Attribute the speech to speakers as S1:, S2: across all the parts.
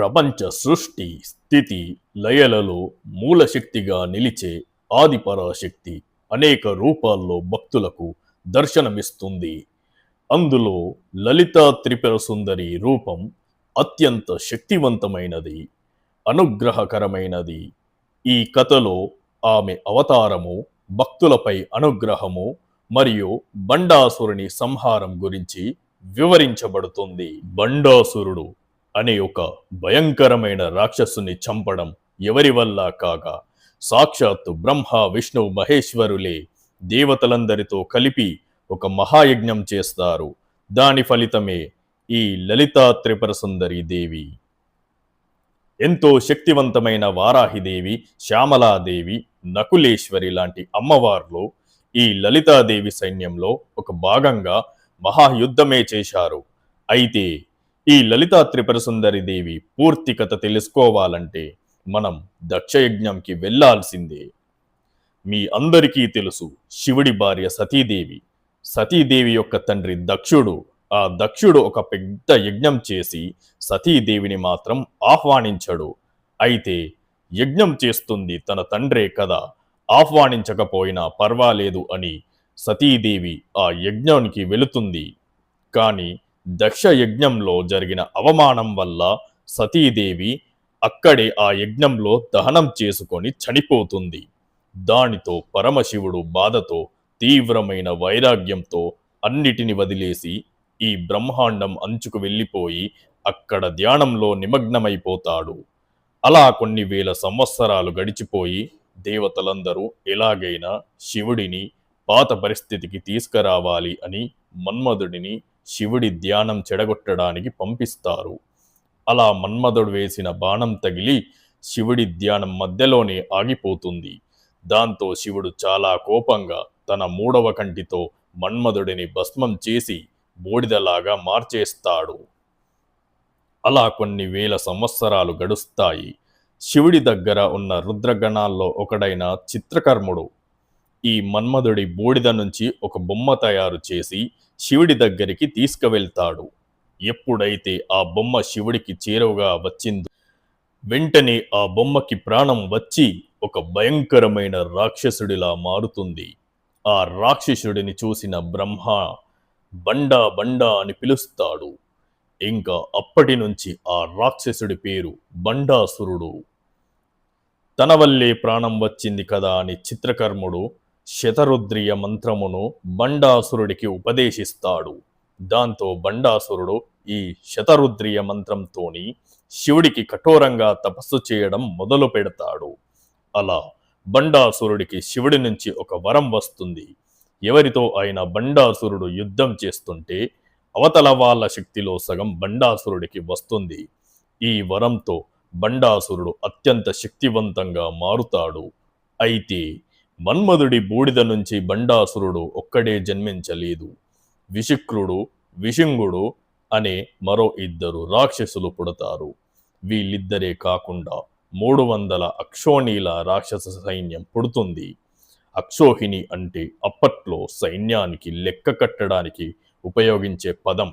S1: ప్రపంచ సృష్టి స్థితి లయలలో మూలశక్తిగా నిలిచే ఆదిపరాశక్తి అనేక రూపాల్లో భక్తులకు దర్శనమిస్తుంది. అందులో లలితా త్రిపుర సుందరి రూపం అత్యంత శక్తివంతమైనది అనుగ్రహకరమైనది. ఈ కథలో ఆమె అవతారము భక్తులపై అనుగ్రహము మరియు బండాసురుని సంహారం గురించి వివరించబడుతుంది. బండాసురుడు అనే ఒక భయంకరమైన రాక్షసుని చంపడం ఎవరి వల్ల కాగా? సాక్షాత్తు బ్రహ్మ విష్ణు మహేశ్వరులే దేవతలందరితో కలిపి ఒక మహాయజ్ఞం చేస్తారు. దాని ఫలితమే ఈ లలితా త్రిపుర సుందరి దేవి. ఎంతో శక్తివంతమైన వారాహిదేవి శ్యామలాదేవి నకులేశ్వరి లాంటి అమ్మవార్లు ఈ లలితాదేవి సైన్యంలో ఒక భాగంగా మహాయుద్ధమే చేశారు. అయితే ఈ లలితా త్రిపుర సుందరి దేవి పూర్తి కథ తెలుసుకోవాలంటే మనం దక్షయజ్ఞంకి వెళ్ళాల్సిందే. మీ అందరికీ తెలుసు శివుడి భార్య సతీదేవి. సతీదేవి యొక్క తండ్రి దక్షుడు. ఆ దక్షుడు ఒక పెద్ద యజ్ఞం చేసి సతీదేవిని మాత్రం ఆహ్వానించడు. అయితే యజ్ఞం చేస్తుంది తన తండ్రే కదా. ఆహ్వానించకపోయినా పర్వాలేదు అని సతీదేవి ఆ యజ్ఞానికి వెళుతుంది. కానీ దక్ష యజ్ఞంలో జరిగిన అవమానం వల్ల సతీదేవి అక్కడే ఆ యజ్ఞంలో దహనం చేసుకొని చనిపోతుంది. దానితో పరమశివుడు బాధతో తీవ్రమైన వైరాగ్యంతో అన్నిటిని వదిలేసి ఈ బ్రహ్మాండం అంచుకు వెళ్ళిపోయి అక్కడ ధ్యానంలో నిమగ్నమైపోతాడు. అలా కొన్ని వేల సంవత్సరాలు గడిచిపోయి దేవతలందరూ ఎలాగైనా శివుడిని పాత పరిస్థితికి తీసుకురావాలి అని మన్మధుడిని శివుడి ధ్యానం చెడగొట్టడానికి పంపిస్తారు. అలా మన్మధుడు వేసిన బాణం తగిలి శివుడి ధ్యానం మధ్యలోనే ఆగిపోతుంది. దాంతో శివుడు చాలా కోపంగా తన మూడవ కంటితో మన్మధుడిని భస్మం చేసి బూడిదలాగా మార్చేస్తాడు. అలా కొన్ని వేల సంవత్సరాలు గడుస్తాయి. శివుడి దగ్గర ఉన్న రుద్రగణాల్లో ఒకడైన చిత్రకర్ముడు ఈ మన్మధుడి బూడిద నుంచి ఒక బొమ్మ తయారు చేసి శివుడి దగ్గరికి తీసుకువెళ్తాడు. ఎప్పుడైతే ఆ బొమ్మ శివుడికి చేరువగా వచ్చిందో వెంటనే ఆ బొమ్మకి ప్రాణం వచ్చి ఒక భయంకరమైన రాక్షసుడిలా మారుతుంది. ఆ రాక్షసుడిని చూసిన బ్రహ్మ బండా బండా అని పిలుస్తాడు. ఇంకా అప్పటి నుంచి ఆ రాక్షసుడి పేరు బండాసురుడు. తన వల్లే ప్రాణం వచ్చింది కదా అని చిత్రకర్ముడు శతరుద్రియ మంత్రమును బండాసురుడికి ఉపదేశిస్తాడు. దాంతో బండాసురుడు ఈ శతరుద్రియ మంత్రంతోని శివుడికి కఠోరంగా తపస్సు చేయడం మొదలు పెడతాడు. అలా బండాసురుడికి శివుడి నుంచి ఒక వరం వస్తుంది. ఎవరితో ఆయన బండాసురుడు యుద్ధం చేస్తుంటే అవతల వాళ్ళ శక్తిలో సగం బండాసురుడికి వస్తుంది. ఈ వరంతో బండాసురుడు అత్యంత శక్తివంతంగా మారుతాడు. అయితే మన్మధుడి బూడిద నుంచి బండాసురుడు ఒక్కడే జన్మించలేదు. విశుక్రుడు విశుంగుడు అనే మరో ఇద్దరు రాక్షసులు పుడతారు. వీళ్ళిద్దరే కాకుండా మూడు వందల అక్షోణీల రాక్షస సైన్యం పుడుతుంది. అక్షోహిణి అంటే అప్పట్లో సైన్యానికి లెక్క కట్టడానికి ఉపయోగించే పదం.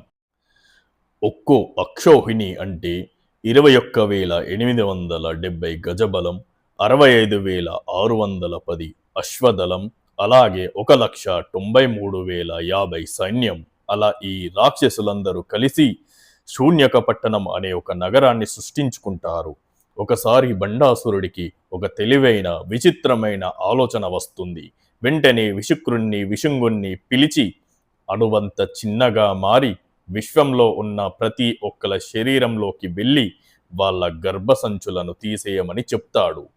S1: ఒక్కో అక్షోహిణి అంటే ఇరవై ఒక్క వేల ఎనిమిది వందల డెబ్బై గజబలం అరవై ఐదు వేల ఆరు వందల పది అశ్వదళం అలాగే ఒక లక్ష తొంభై మూడు వేల యాభై సైన్యం. అలా ఈ రాక్షసులందరూ కలిసి శూన్యక పట్టణం అనే ఒక నగరాన్ని సృష్టించుకుంటారు. ఒకసారి బండాసురుడికి ఒక తెలివైన విచిత్రమైన ఆలోచన వస్తుంది. వెంటనే విషుక్రుణ్ణి విశుంగుణ్ణి పిలిచి అణువంత చిన్నగా మారి విశ్వంలో ఉన్న ప్రతి ఒక్కల శరీరంలోకి వెళ్ళి వాళ్ళ గర్భసంచులను తీసేయమని చెప్తాడు.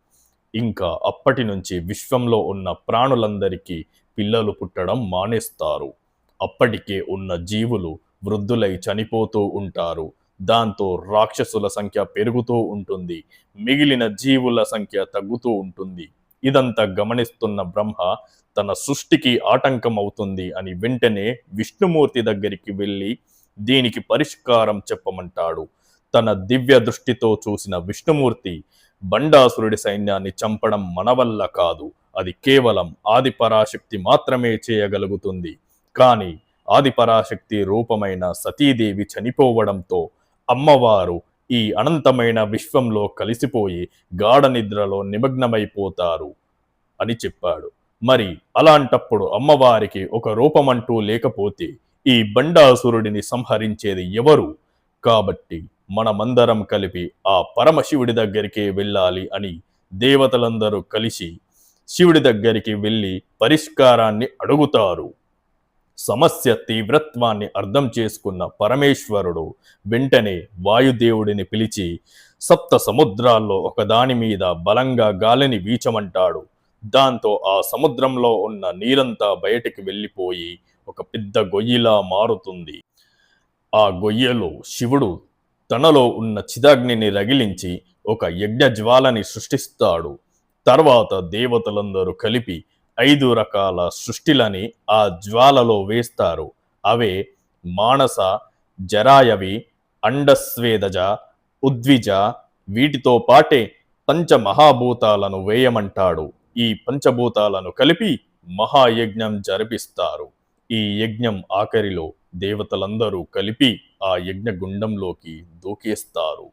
S1: ఇంకా అప్పటి నుంచి విశ్వంలో ఉన్న ప్రాణులందరికీ పిల్లలు పుట్టడం మానేస్తారు. అప్పటికే ఉన్న జీవులు వృద్ధులై చనిపోతూ ఉంటారు. దాంతో రాక్షసుల సంఖ్య పెరుగుతూ ఉంటుంది. మిగిలిన జీవుల సంఖ్య తగ్గుతూ ఉంటుంది. ఇదంతా గమనిస్తున్న బ్రహ్మ తన సృష్టికి ఆటంకం అవుతుంది అని వెంటనే విష్ణుమూర్తి దగ్గరికి వెళ్ళి దీనికి పరిష్కారం చెప్పమంటాడు. తన దివ్య దృష్టితో చూసిన విష్ణుమూర్తి బండాసురుడి సైన్యాన్ని చంపడం మన వల్ల కాదు. అది కేవలం ఆదిపరాశక్తి మాత్రమే చేయగలుగుతుంది. కానీ ఆదిపరాశక్తి రూపమైన సతీదేవి చనిపోవడంతో అమ్మవారు ఈ అనంతమైన విశ్వంలో కలిసిపోయి గాఢ నిద్రలో నిమగ్నమైపోతారు అని చెప్పాడు. మరి అలాంటప్పుడు అమ్మవారికి ఒక రూపమంటూ లేకపోతే ఈ బండాసురుడిని సంహరించేది ఎవరు? కాబట్టి మనమందరం కలిపి ఆ పరమశివుడి దగ్గరికి వెళ్ళాలి అని దేవతలందరూ కలిసి శివుడి దగ్గరికి వెళ్ళి పరిష్కారాన్ని అడుగుతారు. సమస్య తీవ్రత్వాన్ని అర్థం చేసుకున్న పరమేశ్వరుడు వెంటనే వాయుదేవుడిని పిలిచి సప్త సముద్రాల్లో ఒకదాని మీద బలంగా గాలిని వీచమంటాడు. దాంతో ఆ సముద్రంలో ఉన్న నీరంతా బయటికి వెళ్ళిపోయి ఒక పెద్ద గొయ్యిలా మారుతుంది. ఆ గొయ్యలో శివుడు తనలో ఉన్న చిదాగ్నిని రగిలించి ఒక యజ్ఞ జ్వాలని సృష్టిస్తాడు. తర్వాత దేవతలందరూ కలిపి ఐదు రకాల సృష్టిలని ఆ జ్వాలలో వేస్తారు. అవే మానస జరాయవి అండస్వేదజ ఉద్విజ వీటితో పాటే పంచమహాభూతాలను వేయమంటాడు. ఈ పంచభూతాలను కలిపి మహాయజ్ఞం జరిపిస్తారు. ఈ యజ్ఞం ఆఖరిలో దేవతలందరూ కలిపి ఆ యజ్ఞ గుండంలోకి దూకేస్తారు.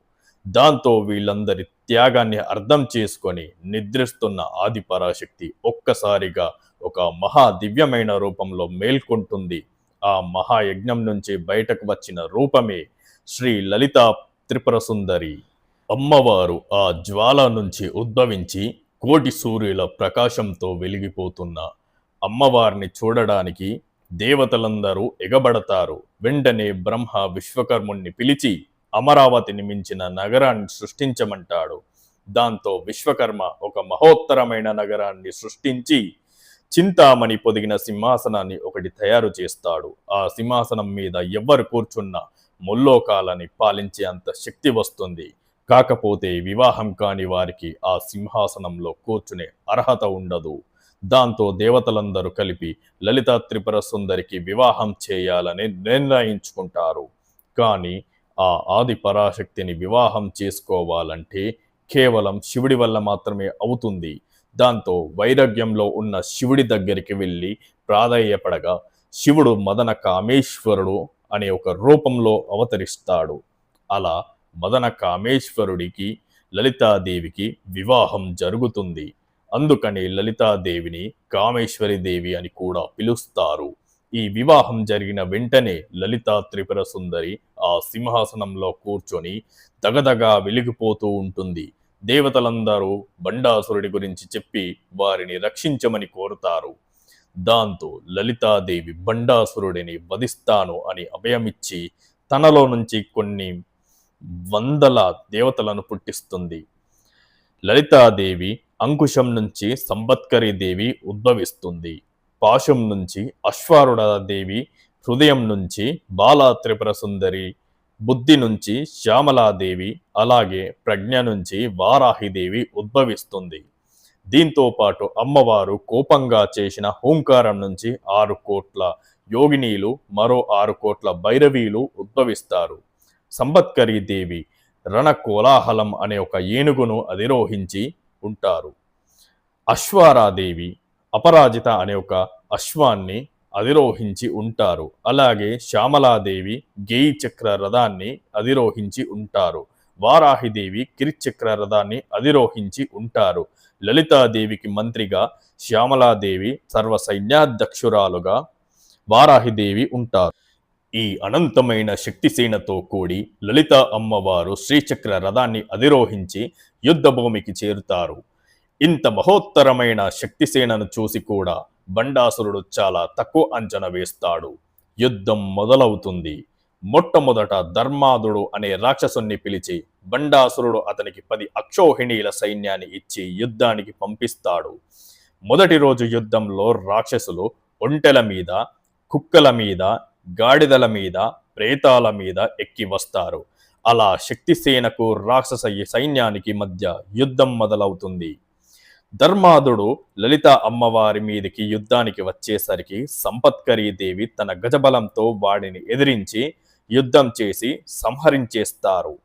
S1: దాంతో వీళ్ళందరి త్యాగాన్ని అర్థం చేసుకొని నిద్రిస్తున్న ఆది పరాశక్తి ఒక్కసారిగా ఒక మహా దివ్యమైన రూపంలో మేల్కొంటుంది. ఆ మహాయజ్ఞం నుంచి బయటకు వచ్చిన రూపమే శ్రీ లలిత త్రిపుర సుందరి అమ్మవారు ఆ జ్వాల నుంచి ఉద్భవించి కోటి సూర్యుల ప్రకాశంతో వెలిగిపోతున్న అమ్మవారిని చూడడానికి దేవతలందరూ ఎగబడతారు. వెంటనే బ్రహ్మ విశ్వకర్ముణ్ణి పిలిచి అమరావతిని మించిన నగరాన్ని సృష్టించమంటాడు. దాంతో విశ్వకర్మ ఒక మహోత్తరమైన నగరాన్ని సృష్టించి చింతామణి పొదిగిన సింహాసనాన్ని ఒకటి తయారు చేస్తాడు. ఆ సింహాసనం మీద ఎవ్వరు కూర్చున్నా ముల్లోకాలని పాలించే అంత శక్తి వస్తుంది. కాకపోతే వివాహం కాని వారికి ఆ సింహాసనంలో కూర్చునే అర్హత ఉండదు. దాంతో దేవతలందరూ కలిపి లలిత త్రిపుర సుందరికి వివాహం చేయాలని నిర్ణయించుకుంటారు. కానీ ఆ ఆది పరాశక్తిని వివాహం చేసుకోవాలంటే కేవలం శివుడి వల్ల మాత్రమే అవుతుంది. దాంతో వైరాగ్యంలో ఉన్న శివుడి దగ్గరికి వెళ్ళి ప్రాధాయపడగా శివుడు మదన కామేశ్వరుడు అనే ఒక రూపంలో అవతరిస్తాడు. అలా మదన కామేశ్వరుడికి లలితాదేవికి వివాహం జరుగుతుంది. అందుకని లలితాదేవిని కామేశ్వరి దేవి అని కూడా పిలుస్తారు. ఈ వివాహం జరిగిన వెంటనే లలితా త్రిపుర సుందరి ఆ సింహాసనంలో కూర్చొని దగదగా వెలిగిపోతూ ఉంటుంది. దేవతలందరూ బండాసురుడి గురించి చెప్పి వారిని రక్షించమని కోరుతారు. దాంతో లలితాదేవి బండాసురుడిని వధిస్తాను అని అభయమిచ్చి తనలో నుంచి కొన్ని వందల దేవతలను పుట్టిస్తుంది. లలితాదేవి అంకుశం నుంచి సంబత్కరి దేవి ఉద్భవిస్తుంది. పాశం నుంచి అశ్వారుడాదేవి హృదయం నుంచి బాలా త్రిపుర సుందరి బుద్ధి నుంచి శ్యామలాదేవి అలాగే ప్రజ్ఞ నుంచి వారాహిదేవి ఉద్భవిస్తుంది. దీంతో పాటు అమ్మవారు కోపంగా చేసిన హోంకారం నుంచి ఆరు కోట్ల యోగినీలు మరో ఆరు కోట్ల భైరవీలు ఉద్భవిస్తారు. సంబత్కరి దేవి రణ కోలాహలం అనే ఒక ఏనుగును అధిరోహించి ఉంటారు. అశ్వారాదేవి అపరాజిత అనే ఒక అశ్వాన్ని అధిరోహించి ఉంటారు. అలాగే శ్యామలాదేవి గేయి చక్ర రథాన్ని అధిరోహించి ఉంటారు. వారాహిదేవి కిరిచక్ర రథాన్ని అధిరోహించి ఉంటారు. లలితాదేవికి మంత్రిగా శ్యామలాదేవి సర్వ సైన్యాధ్యక్షురాలుగా వారాహిదేవి ఉంటారు. ఈ అనంతమైన శక్తిసేనతో కూడి లలిత అమ్మవారు శ్రీచక్ర రథాన్ని అధిరోహించి యుద్ధభూమికి చేరుతారు. ఇంత మహోత్తరమైన శక్తిసేనను చూసి కూడా బండాసురుడు చాలా తక్కువ అంచనా వేస్తాడు. యుద్ధం మొదలవుతుంది. మొట్టమొదట ధర్మాదుడు అనే రాక్షసుని పిలిచి బండాసురుడు అతనికి పది అక్షోహిణీల సైన్యాన్ని ఇచ్చి యుద్ధానికి పంపిస్తాడు. మొదటి రోజు యుద్ధంలో రాక్షసులు ఒంటెల మీద కుక్కల మీద గాడిదల మీద ప్రేతాల మీద ఎక్కి వస్తారు. అలా శక్తిసేనకు రాక్షస సైన్యానికి మధ్య యుద్ధం మొదలవుతుంది. ధర్మాదుడు లలిత అమ్మవారి మీదికి యుద్ధానికి వచ్చేసరికి సంపత్కరీ దేవి తన గజబలంతో వాడిని ఎదిరించి యుద్ధం చేసి సంహరించేస్తారు.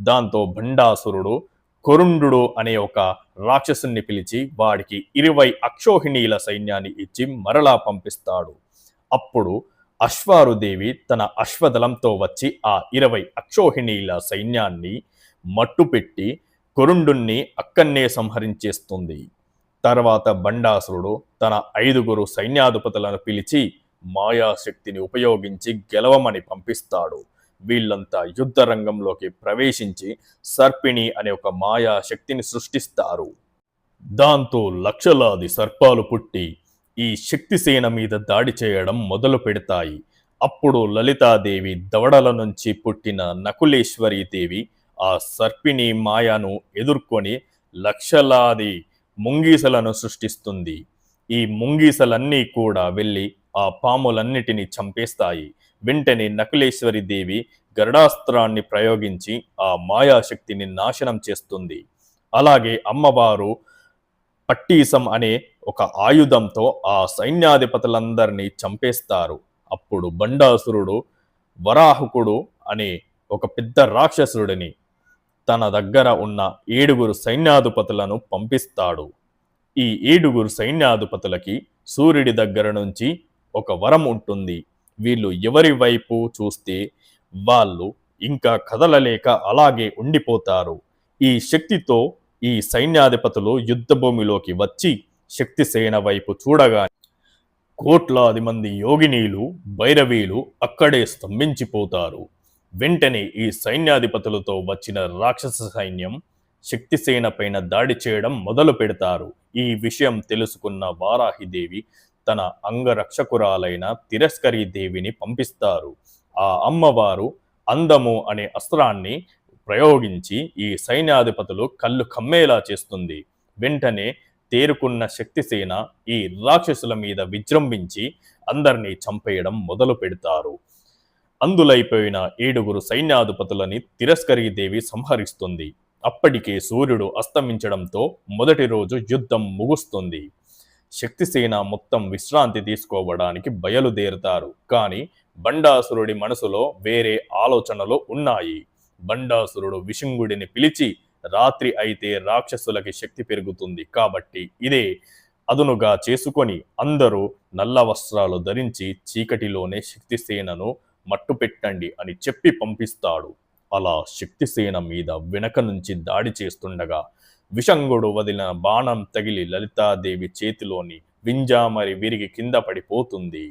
S1: దాంతో భండాసురుడు కొరుండు అనే ఒక రాక్షసుని పిలిచి వాడికి ఇరవై అక్షోహిణీల సైన్యాన్ని ఇచ్చి మరలా పంపిస్తాడు. అప్పుడు అశ్వారుదేవి తన అశ్వదళంతో వచ్చి ఆ ఇరవై అక్షోహిణీల సైన్యాన్ని మట్టుపెట్టి కొరుండుణ్ణి అక్కన్నే సంహరించేస్తుంది. తర్వాత బండాసురుడు తన ఐదుగురు సైన్యాధిపతులను పిలిచి మాయాశక్తిని ఉపయోగించి గెలవమని పంపిస్తాడు. వీళ్ళంతా యుద్ధ రంగంలోకి ప్రవేశించి సర్పిణి అనే ఒక మాయాశక్తిని సృష్టిస్తారు. దాంతో లక్షలాది సర్పాలు పుట్టి ఈ శక్తిసేన మీద దాడి చేయడం మొదలు పెడతాయి. అప్పుడు లలితాదేవి దవడల నుంచి పుట్టిన నకులేశ్వరి దేవి ఆ సర్పిణి మాయను ఎదుర్కొని లక్షలాది ముంగీసలను సృష్టిస్తుంది. ఈ ముంగీసలన్నీ కూడా వెళ్ళి ఆ పాములన్నిటిని చంపేస్తాయి. వెంటనే నకులేశ్వరి దేవి గరుడాస్త్రాన్ని ప్రయోగించి ఆ మాయాశక్తిని నాశనం చేస్తుంది. అలాగే అమ్మవారు పట్టీసం అనే ఒక ఆయుధంతో ఆ సైన్యాధిపతులందరినీ చంపేస్తారు. అప్పుడు బండాసురుడు వరాహకుడు అనే ఒక పెద్ద రాక్షసుడిని తన దగ్గర ఉన్న ఏడుగురు సైన్యాధిపతులను పంపిస్తాడు. ఈ ఏడుగురు సైన్యాధిపతులకి సూర్యుడి దగ్గర నుంచి ఒక వరం ఉంటుంది. వీళ్ళు ఎవరి వైపు చూస్తే వాళ్ళు ఇంకా కదలలేక అలాగే ఉండిపోతారు. ఈ శక్తితో ఈ సైన్యాధిపతులు యుద్ధ భూమిలోకి వచ్చి శక్తిసేన వైపు చూడగా కోట్లాది మంది యోగినీలు భైరవీలు అక్కడే స్తంభించిపోతారు. వెంటనే ఈ సైన్యాధిపతులతో వచ్చిన రాక్షస సైన్యం శక్తిసేన పైన దాడి చేయడం మొదలు పెడతారు. ఈ విషయం తెలుసుకున్న వారాహిదేవి తన అంగరక్షకురాలైన తిరస్కరీ దేవిని పంపిస్తారు. ఆ అమ్మవారు అందము అనే అస్త్రాన్ని ప్రయోగించి ఈ సైన్యాధిపతులు కళ్ళు కమ్మేలా చేస్తుంది. వెంటనే తేరుకున్న శక్తిసేన ఈ రాక్షసుల మీద విజృంభించి అందరినీ చంపేయడం మొదలు పెడతారు. అందులైపోయిన ఏడుగురు సైన్యాధిపతులని తిరస్కరీదేవి సంహరిస్తుంది. అప్పటికే సూర్యుడు అస్తమించడంతో మొదటి రోజు యుద్ధం ముగుస్తుంది. శక్తిసేన మొత్తం విశ్రాంతి తీసుకోవడానికి బయలుదేరుతారు. కానీ బండాసురుడి మనసులో వేరే ఆలోచనలు ఉన్నాయి. బండాసురుడు విషంగుడిని పిలిచి రాత్రి అయితే రాక్షసులకి శక్తి పెరుగుతుంది కాబట్టి ఇదే అదునుగా చేసుకొని అందరూ నల్ల వస్త్రాలు ధరించి చీకటిలోనే శక్తిసేనను మట్టుపెట్టండి అని చెప్పి పంపిస్తాడు. అలా శక్తిసేన మీద వెనక నుంచి దాడి చేస్తుండగా విషంగుడు వదిలిన బాణం తగిలి లలితాదేవి చేతిలోని వింజామరి విరిగి కింద పడిపోతుంది.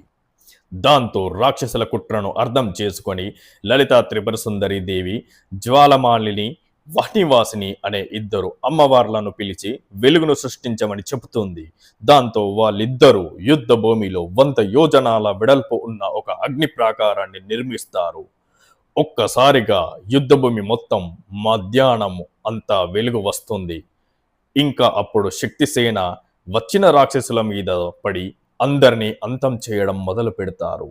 S1: దాంతో రాక్షసుల కుట్రను అర్థం చేసుకొని లలిత త్రిపుర సుందరి దేవి జ్వాలమాలిని వహ్నివాసిని అనే ఇద్దరు అమ్మవార్లను పిలిచి వెలుగును సృష్టించమని చెబుతుంది. దాంతో వాళ్ళిద్దరూ యుద్ధ భూమిలో వంద యోజనాల వెడల్పు ఉన్న ఒక అగ్ని ప్రాకారాన్ని నిర్మిస్తారు. ఒక్కసారిగా యుద్ధభూమి మొత్తం మధ్యాహ్నం అంతా వెలుగు వస్తుంది. ఇంకా అప్పుడు శక్తిసేన వచ్చిన రాక్షసుల మీద పడి అందరినీ అంతం చేయడం మొదలు పెడతారు.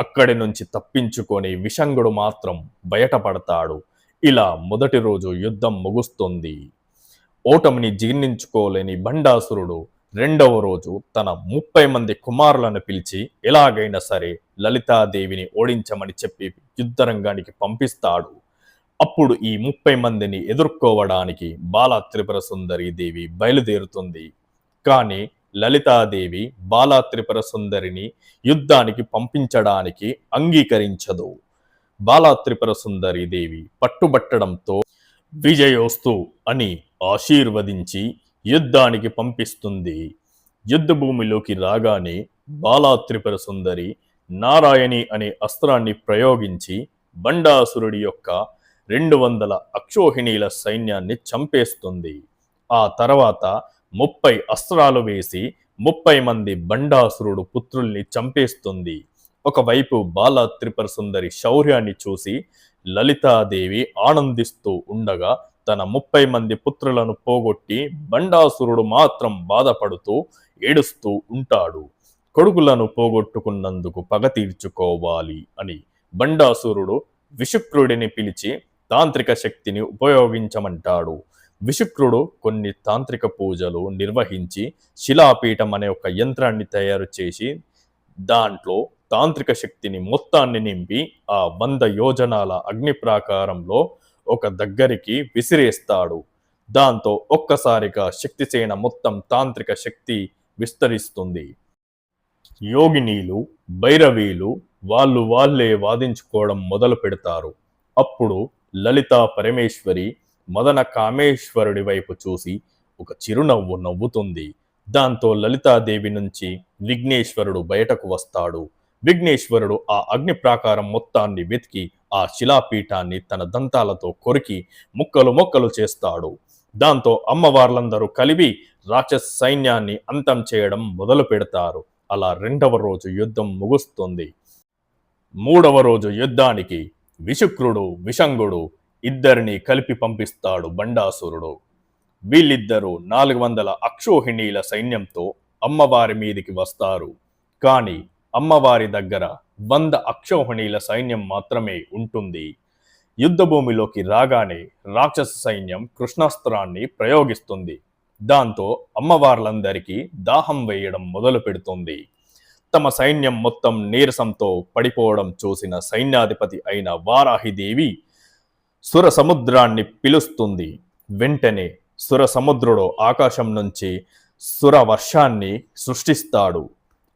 S1: అక్కడి నుంచి తప్పించుకొని విషంగుడు మాత్రం బయటపడతాడు. ఇలా మొదటి రోజు యుద్ధం ముగుస్తుంది. ఓటమిని జీర్ణించుకోలేని బండాసురుడు రెండవ రోజు తన ముప్పై మంది కుమారులను పిలిచి ఎలాగైనా సరే లలితాదేవిని ఓడించమని చెప్పి యుద్ధరంగానికి పంపిస్తాడు. అప్పుడు ఈ ముప్పై మందిని ఎదుర్కోవడానికి బాల త్రిపుర సుందరి దేవి బయలుదేరుతుంది. కానీ లలితాదేవి బాలా త్రిపుర సుందరిని యుద్ధానికి పంపించడానికి అంగీకరించదు. బాలా త్రిపుర సుందరి దేవి పట్టుబట్టడంతో విజయోస్తు అని ఆశీర్వదించి యుద్ధానికి పంపిస్తుంది. యుద్ధ భూమిలోకి రాగానే బాలా త్రిపుర సుందరి నారాయణి అనే అస్త్రాన్ని ప్రయోగించి బండాసురుడి యొక్క రెండు వందల అక్షోహిణీల సైన్యాన్ని చంపేస్తుంది. ఆ తర్వాత ముప్పై అస్త్రాలు వేసి ముప్పై మంది బండాసురుడు పుత్రుల్ని చంపేస్తుంది. ఒకవైపు బాల త్రిపుర సుందరి శౌర్యాన్ని చూసి లలితాదేవి ఆనందిస్తూ ఉండగా తన ముప్పై మంది పుత్రులను పోగొట్టి బండాసురుడు మాత్రం బాధపడుతూ ఏడుస్తూ ఉంటాడు. కొడుకులను పోగొట్టుకున్నందుకు పగ తీర్చుకోవాలి అని బండాసురుడు విశుక్రుడిని పిలిచి తాంత్రిక శక్తిని ఉపయోగించమంటాడు. విశుక్రుడు కొన్ని తాంత్రిక పూజలు నిర్వహించి శిలాపీఠం అనే ఒక యంత్రాన్ని తయారు చేసి దాంట్లో తాంత్రిక శక్తిని మొత్తాన్ని నింపి ఆ వంద యోజనాల అగ్ని ప్రాకారంలో ఒక దగ్గరికి విసిరేస్తాడు. దాంతో ఒక్కసారిగా శక్తిసేన మొత్తం తాంత్రిక శక్తి విస్తరిస్తుంది. యోగినీలు భైరవీలు వాళ్ళు వాళ్ళే వాదించుకోవడం మొదలు పెడతారు అప్పుడు లలిత పరమేశ్వరి మదన కామేశ్వరుడి వైపు చూసి ఒక చిరునవ్వు నవ్వుతుంది. దాంతో లలితాదేవి నుంచి విఘ్నేశ్వరుడు బయటకు వస్తాడు. విఘ్నేశ్వరుడు ఆ అగ్ని ప్రాకారం మొత్తాన్ని వెతికి ఆ శిలాపీఠాన్ని తన దంతాలతో కొరికి ముక్కలు మొక్కలు చేస్తాడు. దాంతో అమ్మవార్లందరూ కలిపి రాక్షస సైన్యాన్ని అంతం చేయడం మొదలు పెడతారు. అలా రెండవ రోజు యుద్ధం ముగుస్తుంది. మూడవ రోజు యుద్ధానికి విశుక్రుడు విషంగుడు ఇద్దరిని కలిపి పంపిస్తాడు బండాసురుడు. వీళ్ళిద్దరూ నాలుగు వందల అక్షోహిణీల సైన్యంతో అమ్మవారి మీదికి వస్తారు. కానీ అమ్మవారి దగ్గర వంద అక్షోహిణీల సైన్యం మాత్రమే ఉంటుంది. యుద్ధభూమిలోకి రాగానే రాక్షస సైన్యం కృష్ణాస్త్రాన్ని ప్రయోగిస్తుంది. దాంతో అమ్మవార్లందరికీ దాహం వేయడం మొదలు పెడుతుంది. తమ సైన్యం మొత్తం నీరసంతో పడిపోవడం చూసిన సైన్యాధిపతి అయిన వారాహిదేవి సుర సముద్రాన్ని పిలుస్తుంది. వెంటనే సుర సముద్రుడు ఆకాశం నుంచి సుర వర్షాన్ని సృష్టిస్తాడు.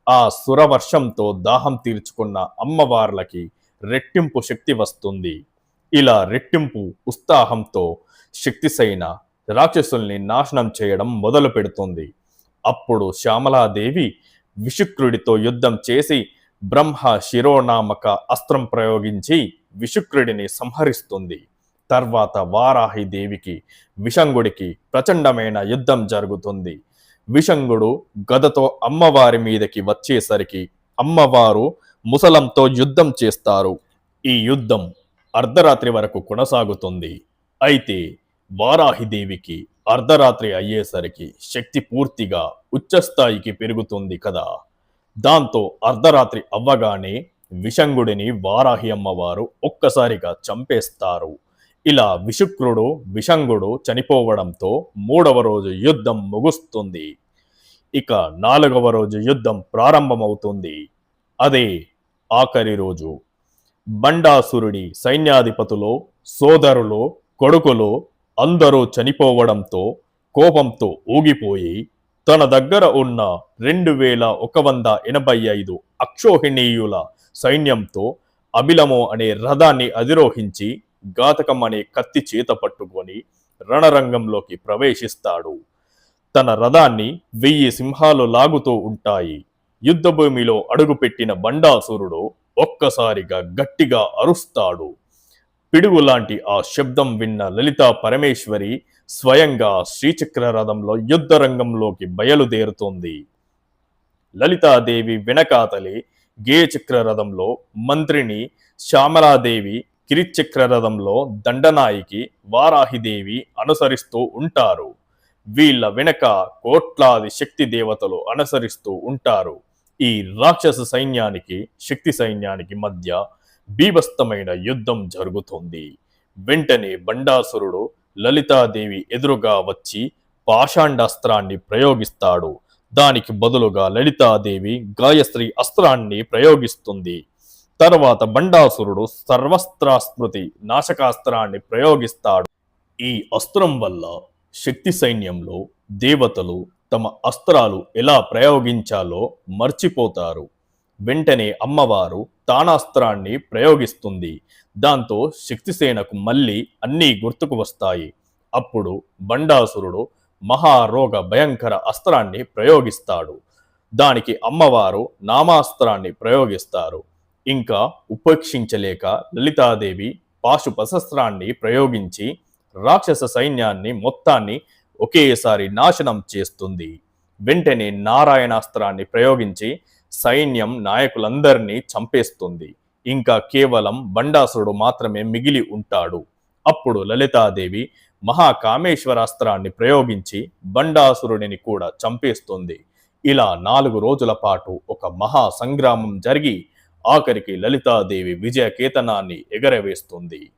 S1: ఆ సుర వర్షంతో దాహం తీర్చుకున్న అమ్మవార్లకి రెట్టింపు శక్తి వస్తుంది. ఇలా రెట్టింపు ఉత్సాహంతో శక్తిసైన రాక్షసుల్ని నాశనం చేయడం మొదలు పెడుతుంది. అప్పుడు శ్యామలాదేవి విషుక్రుడితో యుద్ధం చేసి బ్రహ్మ శిరోనామక అస్త్రం ప్రయోగించి విషుక్రుడిని సంహరిస్తుంది. తర్వాత వారాహి దేవికి విషంగుడికి ప్రచండమైన యుద్ధం జరుగుతుంది. విషంగుడు గదతో అమ్మవారి మీదకి వచ్చేసరికి అమ్మవారు ముసలంతో యుద్ధం చేస్తారు. ఈ యుద్ధం అర్ధరాత్రి వరకు కొనసాగుతుంది. అయితే వారాహిదేవికి అర్ధరాత్రి అయ్యేసరికి శక్తి పూర్తిగా ఉచ్చస్థాయికి పెరుగుతుంది కదా. దాంతో అర్ధరాత్రి అవ్వగానే విషంగుడిని వారాహి అమ్మవారు ఒక్కసారిగా చంపేస్తారు. ఇలా విషుక్రుడు విషంగుడు చనిపోవడంతో మూడవ రోజు యుద్ధం ముగుస్తుంది. ఇక నాలుగవ రోజు యుద్ధం ప్రారంభమవుతుంది. అదే ఆఖరి రోజు. బండాసురుడి సైన్యాధిపతులు సోదరులు కొడుకులు అందరూ చనిపోవడంతో కోపంతో ఊగిపోయి తన దగ్గర ఉన్న రెండు వేల ఒక వంద ఎనభై ఐదు అక్షోహిణీయుల సైన్యంతో అభిలమో అనే రథాన్ని అధిరోహించి ఘాతకం అనే కత్తి చేత పట్టుకొని రణరంగంలోకి ప్రవేశిస్తాడు. తన రథాన్ని వెయ్యి సింహాలు లాగుతూ ఉంటాయి. యుద్ధభూమిలో అడుగుపెట్టిన బండాసురుడు ఒక్కసారిగా గట్టిగా అరుస్తాడు. పిడుగు లాంటి ఆ శబ్దం విన్న లలితా పరమేశ్వరి స్వయంగా శ్రీచక్ర రథంలో యుద్ధ రంగంలోకి లలితాదేవి వెనకాతలి గేయచక్ర రథంలో మంత్రిని శ్యామలాదేవి కిరిచక్ర రథంలో దండనాయికి వారాహిదేవి అనుసరిస్తూ ఉంటారు. వీళ్ళ వెనక కోట్లాది శక్తి దేవతలు అనుసరిస్తూ ఉంటారు. ఈ రాక్షస సైన్యానికి శక్తి సైన్యానికి మధ్య బీభస్తమైన యుద్ధం జరుగుతుంది. వెంటనే బండాసురుడు లలితాదేవి ఎదురుగా వచ్చి పాషాండాస్త్రాన్ని ప్రయోగిస్తాడు. దానికి బదులుగా లలితాదేవి గాయత్రి అస్త్రాన్ని ప్రయోగిస్తుంది. తర్వాత బండాసురుడు సర్వస్త్రాస్మృతి నాశకాస్త్రాన్ని ప్రయోగిస్తాడు. ఈ అస్త్రం వల్ల శక్తి సైన్యంలో దేవతలు తమ అస్త్రాలు ఎలా ప్రయోగించాలో మర్చిపోతారు. వెంటనే అమ్మవారు తానాస్త్రాన్ని ప్రయోగిస్తుంది. దాంతో శక్తిసేనకు మళ్ళీ అన్నీ గుర్తుకు వస్తాయి. అప్పుడు బండాసురుడు మహారోగ భయంకర అస్త్రాన్ని ప్రయోగిస్తాడు. దానికి అమ్మవారు నామాస్త్రాన్ని ప్రయోగిస్తారు. ఇంకా ఉపేక్షించలేక లలితాదేవి పాశుపశస్త్రాన్ని ప్రయోగించి రాక్షస సైన్యాన్ని మొత్తాన్ని ఒకేసారి నాశనం చేస్తుంది. వెంటనే నారాయణాస్త్రాన్ని ప్రయోగించి సైన్యం నాయకులందరినీ చంపేస్తుంది. ఇంకా కేవలం బండాసురుడు మాత్రమే మిగిలి ఉంటాడు. అప్పుడు లలితాదేవి మహాకామేశ్వరాస్త్రాన్ని ప్రయోగించి బండాసురుడిని కూడా చంపేస్తుంది. ఇలా నాలుగు రోజుల పాటు ఒక మహా సంగ్రామం జరిగి ఆఖరికి లలితాదేవి విజయ కేతనాన్ని ఎగరవేస్తుంది.